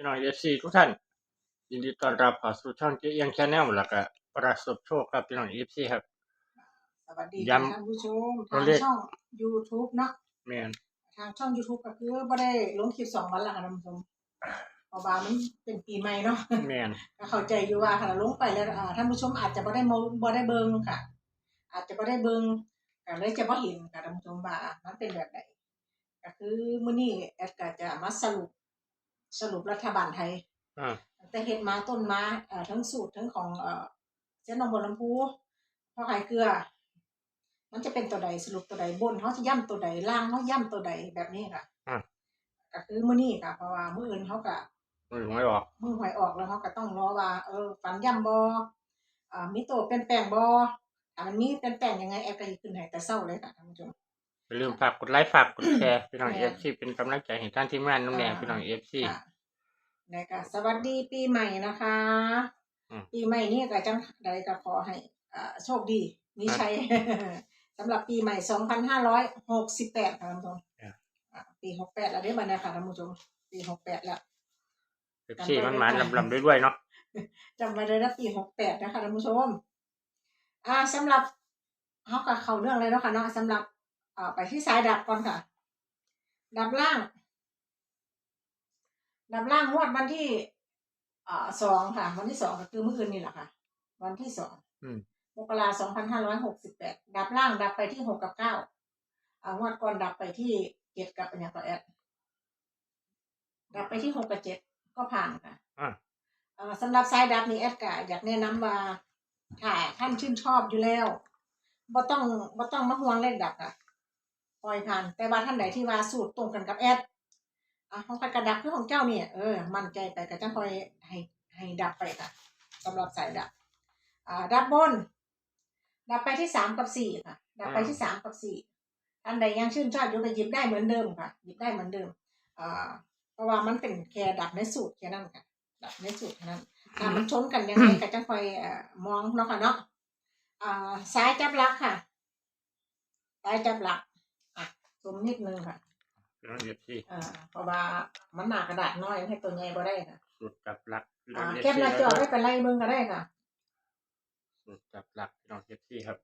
พี่น้องเอฟซีทุกท่านยินดีต้อนรับเข้าสู่ช่องเจ๊เอียงชาแนลแล้วก็ประสบโชคครับพี่น้องเอฟซีครับ สวัสดีย้ำค่ะท่านผู้ชมตัวทางเลขช่อง YouTube เนาะแม่นทางช่อง YouTube ก็คือบ่ได้ลงคลิปสองวันและค่ะท่านผู้ชมเพราะว่ามันเป็นปีใหม่เนาะแม่นก็เข้าใจอยู่ว่าค่ะลงไปแล้วอ่าท่านผู้ชมอาจจะบ่ได้มองบ่ได้เบิ่งค่ะ อาจจะบ่ได้เบิ่งก็เลยจะบ่เห็นค่ะท่านผู้ชมว่ามันเป็นแบบใดก็คือมื้อนี้แอดก็จะมาสรุป สรุปรัฐบาลไทยอ่าแต่เฮ็ดมาต้นมาเอ่อทั้งสูตรทั้งของเอ่อเส้นหนองบัวลำพูพ่อขายเกลือ มันจะเป็นตัวใดสรุปตัวใดบนเขาจะย่ำตัวใดล่างเขาย่ำตัวใดแบบนี้ค่ะอ่า ก็คือมื้อนี้ค่ะเพราะว่ามื้ออื่นเขาก็มือไม่ออกมื้อหวยออกแล้วเขาก็ต้องรอว่า เออฝันย่ำบ่อ่ามีตัวเปลี่ยนแปลงบ่ถ้ามันมีเปลี่ยนแปลงยังไงแอปก็สิขึ้นให้แต่เช้าเลยค่ะท่านผู้ชม อย่าลืมฝากกดไลค์ฝากกดแชร์พี่น้องแม่เอนฟซีเป็นกำลังใจให้ท่านทีมงานน้องแนนอ่าพี่น้องเอฟซีค่ะแล้วก็สวัสดีปีใหม่นะคะอืมปีใหม่นี้ก็จังใดก็ขอให้อ่าโชคดี มีชัย สำหรับปีใหม่ 2568 ค่ะท่านผู้ชมอ่าปี 68 แล้วเด้บัดนี้ค่ะท่านผู้ชมปี 68 แล้ว เอฟซีมันหมานลำลำด้วยด้วยๆเนาะจำไว้เลยนะปี 68 นะคะท่านผู้ชม อ่าสำหรับเฮาก็เข้าเรื่องเลยเนาะค่ะเนาะสำหรับอ่า ไปที่สายดับก่อนค่ะ ดับล่าง ดับล่างงวดวันที่อ่าสองค่ะ วันที่สองก็คือเมื่อคืนนี่แหละค่ะ วันที่สองอืมมกราสองพันห้าร้อยหกสิบแปดดับล่างดับไปที่หกกับเก้าอ่างวดก่อนดับไปที่เจ็ดกับอันเนี้ยก็แอดดับไปที่หกกับเจ็ดก็ผ่านค่ะอ่าอ่าสำหรับสายดับนี่แอดกะอยากแนะนำว่าถ้าท่านชื่นชอบอยู่แล้วบ่ต้องบ่ต้องมาห่วงเลขดับอะ ปล่อยผ่าน แต่ว่าท่านไหนที่ว่าสูตรตรงกันกับแอดอะของใครกระดับคือของเจ้าเนี่ยเออมั่นใจไปก็จังคอยให้ให้ดับไปค่ะสำหรับสายดับอ่าดับบน ดับไปที่สามกับสี่ค่ะ ดับไปที่สามกับสี่ท่านใดยังชื่นชอบอยู่ก็หยิบได้เหมือนเดิมค่ะหยิบได้เหมือนเดิมอ่าเพราะว่ามันเป็นแค่ดับในสูตรแค่นั้นค่ะดับในสูตรแค่นั้นถ้ามันชนกันยังไงก็จะคอยมองเนาะค่ะเนาะอ่าซ้ายจับหลักค่ะซ้ายจับหลัก ซูมนิดนึงค่ะพี่น้องเอฟซีอ่าเพราะว่ามันหนากระดาษน้อยให้ตัวใหญ่ก็ได้ค่ะสูตรจับหลักพี่น้ออ่างเอฟแคปซีหน้าจอไม่เป็นไรมึงก็ได้ค่ะสูตรจับหลักพี่น้องเอฟซีครับ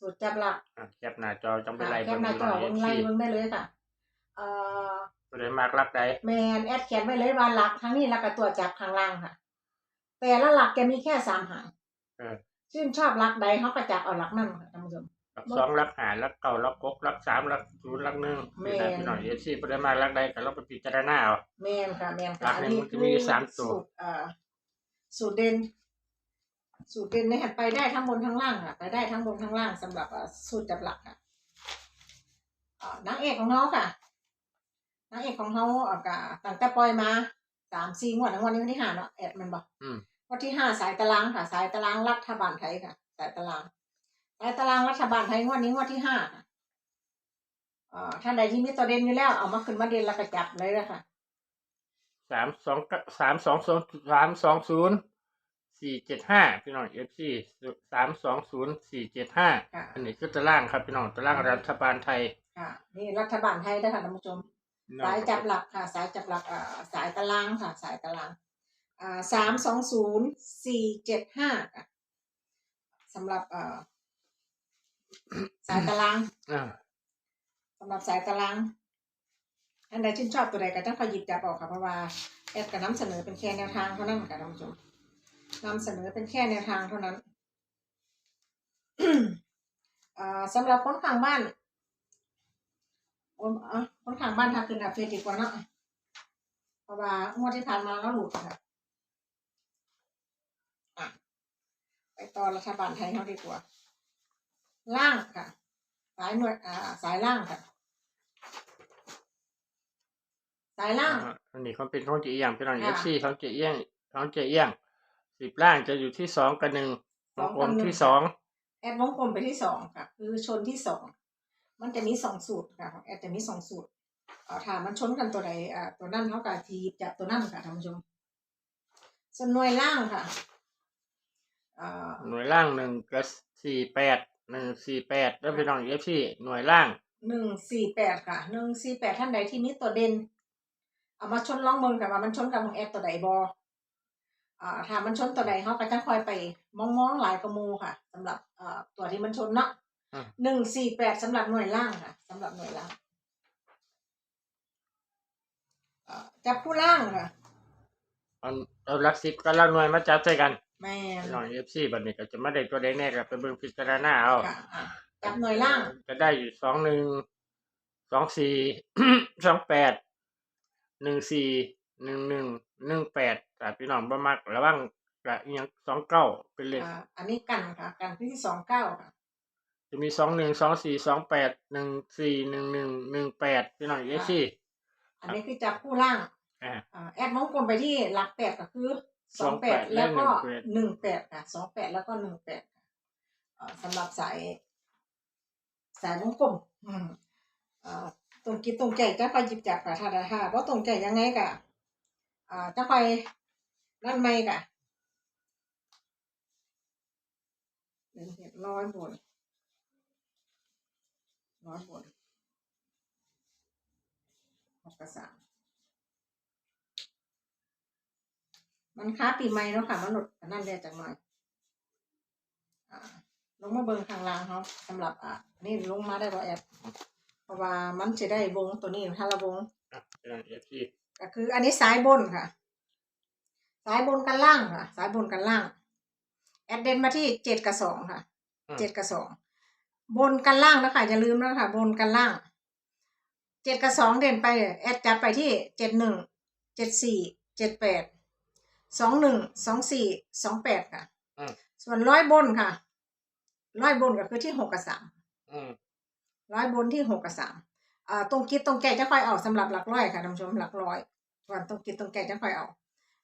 สูตรจับหลักอ่าแคปหน้าจอจังเป็นไรแคปหน้าจอเอเบิ่ฟงไล่ซีเบิ่งได้เลยค่ะเอ่อก็เลยมากรับใดแมนแอดเขียนไว้เลยว่าหลักทั้งนี้แล้วก็ตัวจับข้างล่างค่ะ แต่ละหลักจะมีแค่สามหางเออชื่นชอบหลักใดเขาก็จับเอาหลักนั่นค่ะท่านผู้ชม รักสองรักหารักเก่ารักกกรักสามรักศูนย์รักหนึ่งแม่นี่นนะพี่น้องเอฟซีก็เลยมากรักใดก็เราไปพิจารณาเอา แมนค่ะแมนหลัค่ะกอันหนึ่งนี้มันจะคือมีสามตัว สูตรเอ่อสูตรเด่น สูตรเด่นในหันไปได้ทั้งบนทั้งล่างค่ะ ไปได้ทั้งบนทั้งล่างสำหรับเอ่อสูตรจับหลักค่ะเอ่อนางเอกของเขาค่ะนางเอกของเขาเอ่อกะตั้งแต่ปล่อยมาสามสี่งวดทั้งวันนี้วันที่ห้าเนาะแอดแมันบอกอืม วันที่ห้าสายตารางค่ะ สายตารางรัฐบาลไทยค่ะ สายตาราง สายตารางรัฐบาลไทยงวดนี้งวดที่ห้าค่ะเอ่อท่านใดที่มีตัวเด่นอยู่แล้วเอามาขึ้นมาเด่นแล้วก็จับเลยเลยค่ะสามสองสามสองศูนย์สามสองศูนย์สี่เจ็ดห้าพี่น้องเอฟซีสามสองศูนย์สี่เจ็ดห้าค่ะอันนี้คือตารางครับพี่น้องตารางรัฐบาลไทยค่ะนี่รัฐบาลไทยนะคะท่านผู้ชม สายจับหลักค่ะ สายจับหลักอ่าสายตารางค่ะ สายตารางอ่าสามสองศูนย์สี่เจ็ดห้าค่ะสำหรับอ่า สายตารางอ่าสำหรับสายตาราง อันใดชื่นชอบตัวใดก็ต้องคอยหยิบจับออกค่ะเพราะว่าแอดก็นำเสนอเป็นแค่แนวทางเท่านั้นค่ะท่านผู้ชมนำเสนอเป็นแค่แนวทางเท่านั้นอ่าสำหรับคนข้างบ้านโอ้อะคนข้างบ้านทักขึ้นอัพเฟซดีกว่าเนาะเพราะว่างวดที่ผ่านมาแล้วหลุดค่ะอะไปต่อรัฐบาลไทยเขาดีกว่า ล่างค่ะ สายหน่วยอ่าสายล่างค่ะ สายล่าง อ่าอันนี้เขาเป็นของเจียงพี่น้องค่ะเอฟซีของเจียงของเจียงสิบล่างจะอยู่ที่สองกับหนึ่งสองวกับงหนึ่งที่สองแอดวงกลมไปที่สองค่ะ คือชนที่สองมันจะมีสองสูตรค่ะของแอดจะมีสองสูตรเอ่อถ้ามันชนกันตัวใดอ่าตัวนั่นเท่ากับทีบจับตัวนั่นค่ะท่านผู้ชมส่วนหน่วยล่างค่ะอ่าหน่วยล่างหนึ่งกับสี่แปด หนึ่งสี่แปดแล้วพี่น้องเอฟซีหน่วยล่าง หนึ่งสี่แปดค่ะหนึ่งสี่แปดท่านใดที่มีตัวเด่นเอามาชนลองเบิ่งค่ะว่ามันชนกับของแอดตัวใดบ่อ่าถ้ามันชนตัวใดเฮาก็จะคอยไปมองๆหลายกว่าหมู่ค่ะสำหรับเอ่อตัวที่มันชนเนาะอืม หนึ่งสี่แปดสำหรับหน่วยล่างค่ะสำหรับหน่วยล่างเอ่อจับผู้ล่างค่ะ เอาเอาหลักสิบกับหลักหน่วยมาจับใส่กัน แม่นพี่น้องเอฟซีบัดนี้ก็จะมาได้ตัวใดแน่ก็ไปเบิ่งพิจารณาเอาค่ะอะจับหน่วยล่างจะได้อยู่สองหนึ่งสองสี่ สองแปดหนึ่งสี่หนึ่งหนึ่งหนึ่งแปดแต่พี่น้องบ่มักระวังกะอิหยังสองเก้าเป็นเลข อ่าอันนี้กันค่ะ กันที่สองเก้าค่ะจะมีสองหนึ่งสองสี่สองแปดหนึ่งสี่หนึ่งหนึ่งหนึ่งแปดพี่น้องเอฟซี อันนี้คือจับผู้ล่างอ่า อ่าแอดมองกลมไปที่หลักแปดก็คือ สองแปด28แล้วก็และหนึ่งแปดค่ะสองแปดแล้วก็หนึ่งแปดค่ะอ่าสำหรับสาย สายวงกลมอืมอ่าตรงกิดตรงใจจะไปหยิบจับค่ะถ้าได้ค่ะเพราะตรงใจยังไงกะอ่าจะไปนั่นไม่กะเดี๋ยวเห็นร้อยบนร้อยบนหกกระสาม มันค้าปีใหม่แล้วค่ะ มันหลุดอันนั่นเลยจากหน่อยอ่าลงมาเบิ่งข้างล่างเขาสำหรับอะนี่ลงมาได้บ่แอดเพราะว่ามันจะได้วงตัวนี้ถ้าละวงอะพี่น้องเอฟซีก็คือ อันนี้สายบนค่ะ สายบนกันล่างค่ะ สายบนกันล่าง แอดเดนมาที่เจ็ดกับสองค่ะเจ็ดกับสองบนกันล่างนะคะอย่าลืมนะคะบนกันล่างเจ็ดกับสองเด่นไป แอดจัดไปที่เจ็ดหนึ่งเจ็ดสี่เจ็ดแปด สองหนึ่งสองสี่สองแปดค่ะอืม ส่วนร้อยบนค่ะ ร้อยบนก็คือที่หกกับสามอืมร้อยบนที่หกกับสามอ่าตรงกิดตรงแก่จะค่อยเอาสำหรับหลักร้อยค่ะท่านผู้ชมหลักร้อยส่วนตรงกิดตรงแก่จะค่อยเอา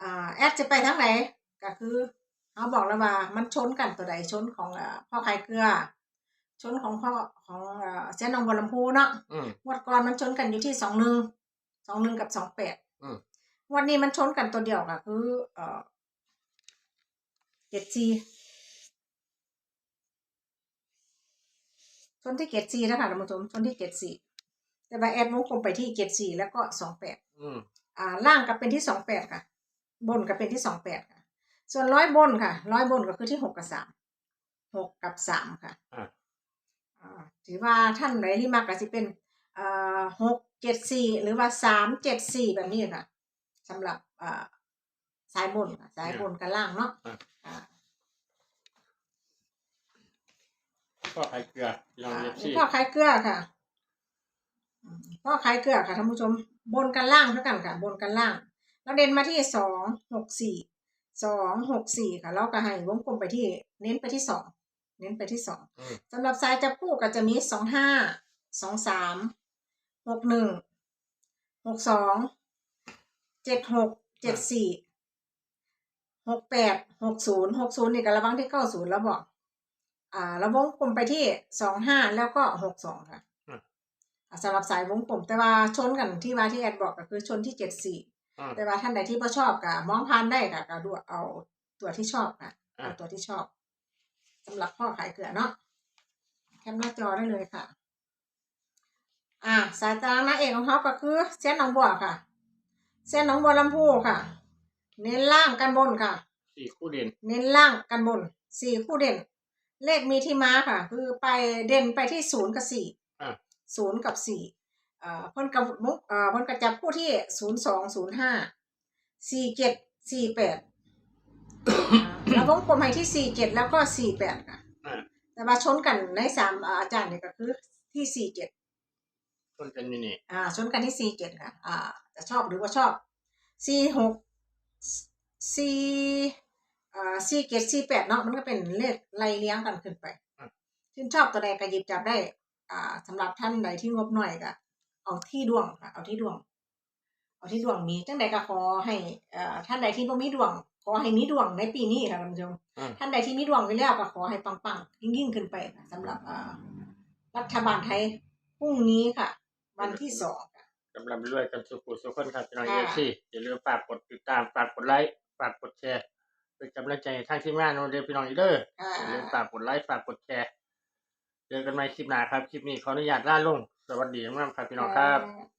อ่าแอดจะไปทั้งไหนก็คือเขาบอกแล้วว่ามันชนกันตัวใดชนของอ่าพ่อขายเกลือ ชนของพ่อของอ่าเส้นหนองบัวลำพูเนาะ อืม งวดก่อนมันชนกันอยู่ที่สองหนึ่งสองหนึ่งกับสองแปดอืม วันนี้มันชนกันตัวเดียวค่ะคือเอ่อเจ็ดซีชนที่เจ็ดซีนะคะท่านผู้ชมชนที่เจ็ดซีแต่ว่าแอดวงกลมไปที่เจ็ดซีแล้วก็สองแปดอืมอ่าล่างก็เป็นที่สองแปดค่ะ บนก็เป็นที่สองแปดค่ะ ส่วนร้อยบนค่ะร้อยบนก็คือที่หกกับสามหกกับสามค่ะอะอ่าถือว่าท่านไหนที่มากก็จะเป็นอ่าหกเจ็ดสี่หรือว่าสามเจ็ดสี่แบบนี้ค่ะ สำหรับอ่าสายบนค่ะสายบนกับล่างเนาะอ่าก็ไข่เกลือพี่น้องอ่าเอฟซีพ่อขายเกลือค่ะอืมพ่อขายเกลือค่ะท่านผู้ชม บนกันล่างเท่ากันค่ะ บนกันล่าง เราเด่นมาที่สองหกสี่สองหกสี่ค่ะแล้วก็ให้วงกลมไปที่ เน้นไปที่สองเน้นไปที่สองอืมสำหรับสายจับคู่ก็จะมีสองห้า สองสาม หกหนึ่ง หกสอง เจ็ดหกเจ็ดสี่หกแปดหกศูนย์หกศูนย์นี่ก็ระวังที่เก้าศูนย์แล้วบอก อ่าแล้ววงกลมไปที่สองห้าแล้วก็หกสองค่ะอ่าสำหรับสายวงกลมแต่ว่าชนกันที่ว่าที่แอดบอกก็คือชนที่เจ็ดสี่อืมแต่ว่าท่านใดที่บ่ชอบก็มองผ่านได้ก็ก็ดูเอาตัวที่ชอบค่ะอะเอาตัวที่ชอบสำหรับพ่อขายเกลือเนาะแคปหน้าจอได้เลยค่ะ อ่า สายตารางหน้าเอกของเขาก็คือเส้นหนองบัวค่ะ เส้นหนองบัวลำพูค่ะ เน้นล่างกันบนค่ะ สี่คู่เด่นเน้นล่างกันบนสี่คู่เด่น เลขมีที่มาค่ะ คือไปเด่นไปที่ศูนย์กับสี่อะศูนย์กับสี่เอ่อเพ่นกับมุกเอ่อเพ่นกระจับคู่ที่ศูนย์สองศูนย์ห้าสี่เจ็ดสี่แปดแล้ววงกลมให้ที่สี่เจ็ดแล้วก็สี่แปดค่ะ อ่าแต่ว่าชนกันในสามอาจารย์เนี่ยก็คือที่สี่เจ็ด ต้นกันนี่นี่อ่าชนกันที่สี่เจ็ดค่ะ อ่า จะชอบหรือว่าชอบสี่หกสี่อ่าสี่เจ็ดสี่แปดเนาะมันก็เป็นเลขไล่เลี้ยงกันขึ้นไปชื่นชอบตัวใดก็หยิบจับได้ อ่าสำหรับท่านใดที่งบหน่อยก็เอาที่ดวงค่ะเอาที่ดวง เอาที่ดวงมีจังใดก็ขอให้อ่าท่านใดที่บ่มีดวงขอให้มีดวงในปีนี้ค่ะท่านผู้ชมอืมท่านใดที่มีดวงไปแล้วก็ขอให้ปังๆยิ่งๆขึ้นไปค่ะสำหรับอ่ารัฐบาลไทยพรุ่งนี้ค่ะ วันที่สองค่ะ กำลังรวยกันสุขุสุขคนครับพี่น้องเอค่ะ ฟซีอย่าลืมฝากกดติดตามฝากกดไลค์ฝากกดแชร์เป็นกำลังใจให้ทางทีมงานโนเดลพี่น้องอีกเด้อค่ะอย่าลืมฝากกดไลค์ฝากกดแชร์เจอกันใหม่คลิปหน้าครับ คลิปนี้ขออนุญาตล่าลง สวัสดีมากครับพี่น้องครับค่ะ